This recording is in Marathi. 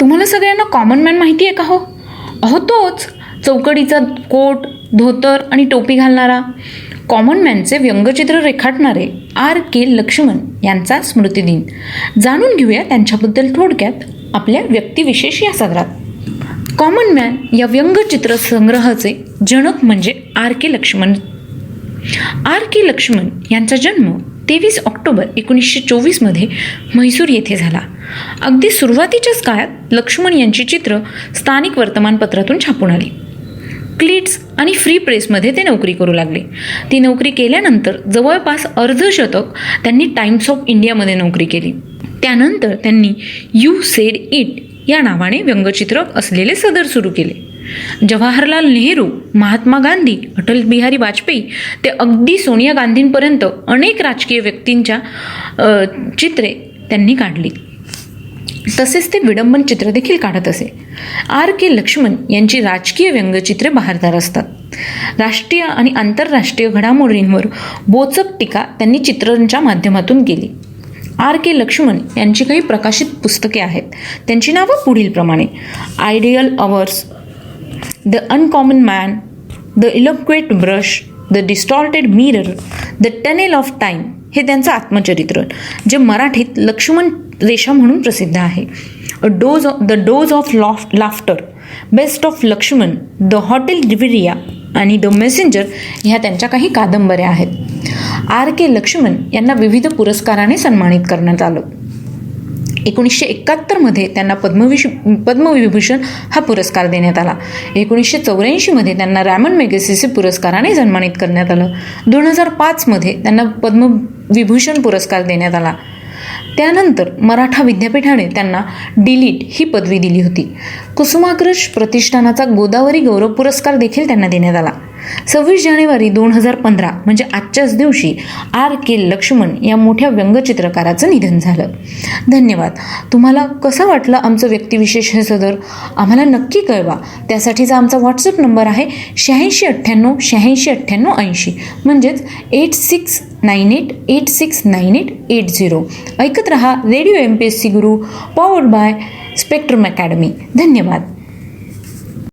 तुम्हाला सगळ्यांना कॉमन मॅन माहिती आहे का हो? अहो तोच चौकडीचा कोट धोतर आणि टोपी घालणारा. कॉमन मॅनचे व्यंगचित्र रेखाटणारे आर के लक्ष्मण यांचा स्मृतिदिन जाणून घेऊया त्यांच्याबद्दल थोडक्यात आपल्या व्यक्तिविशेष या सदरात. कॉमन मॅन या व्यंगचित्र संग्रहाचे जनक म्हणजे आर के लक्ष्मण. आर के लक्ष्मण यांचा जन्म तेवीस ऑक्टोबर एकोणीसशे चोवीसमध्ये म्हैसूर येथे झाला. अगदी सुरुवातीच्याच काळात लक्ष्मण यांची चित्र स्थानिक वर्तमानपत्रातून छापून आली. क्लिट्स आणि फ्री प्रेसमध्ये ते नोकरी करू लागले. ती नोकरी केल्यानंतर जवळपास अर्धशतक त्यांनी टाइम्स ऑफ इंडियामध्ये नोकरी केली. त्यानंतर त्यांनी यू सेड इट या नावाने व्यंगचित्र असलेले सदर सुरू केले. जवाहरलाल नेहरू महात्मा गांधी अटल बिहारी वाजपेयी ते अगदी सोनिया गांधींपर्यंत अनेक राजकीय व्यक्तींच्या चित्रे त्यांनी काढली. तसेच ते विडंबन चित्र देखील काढत असे. आर के लक्ष्मण यांची राजकीय व्यंगचित्रे बहारदार असतात. राष्ट्रीय आणि आंतरराष्ट्रीय घडामोडींवर बोचक टीका त्यांनी चित्रांच्या माध्यमातून केली. आर के लक्ष्मण यांची काही प्रकाशित पुस्तके आहेत. त्यांची नावं पुढीलप्रमाणे ideal hours the uncommon man the eloquent brush the distorted mirror the tunnel of time हे त्यांचं आत्मचरित्र जे मराठीत लक्ष्मण रेषा म्हणून प्रसिद्ध आहे. A dose of the dose of laugh laughter best of Laxman the hotel Riviera आणि द मेसेंजर ह्या त्यांच्या काही कादंबऱ्या आहेत. आर के लक्ष्मण यांना विविध पुरस्काराने सन्मानित करण्यात आलं. एकोणीसशे एकाहत्तरमध्ये त्यांना पद्मविष पद्मविभूषण हा पुरस्कार देण्यात आला. एकोणीसशे चौऱ्याऐंशीमध्ये त्यांना रॅमन मेगेसिसे पुरस्काराने सन्मानित करण्यात आलं. दोन हजार पाचमध्ये त्यांना पद्मविभूषण पुरस्कार देण्यात आला. त्यानंतर मराठा विद्यापीठाने त्यांना डिलीट ही पदवी दिली होती. कुसुमाग्रज प्रतिष्ठानाचा गोदावरी गौरव पुरस्कार देखील त्यांना देण्यात आला. सव्वीस जानेवारी दोन हजार पंधरा म्हणजे आजच्याच दिवशी आर के लक्ष्मण या मोठ्या व्यंगचित्रकाराचं निधन झालं. धन्यवाद. तुम्हाला कसं वाटलं आमचं व्यक्तिविशेष हे सदर? आम्हाला नक्की कळवा. त्यासाठीचा आमचा व्हॉट्सअप नंबर आहे शहाऐंशी अठ्ठ्याण्णव शहाऐंशी अठ्ठ्याण्णव ऐंशी म्हणजेच eight six nine eight eight six nine eight eight zero ऐकत रहा radio M P S C Guru powered by Spectrum Academy धन्यवाद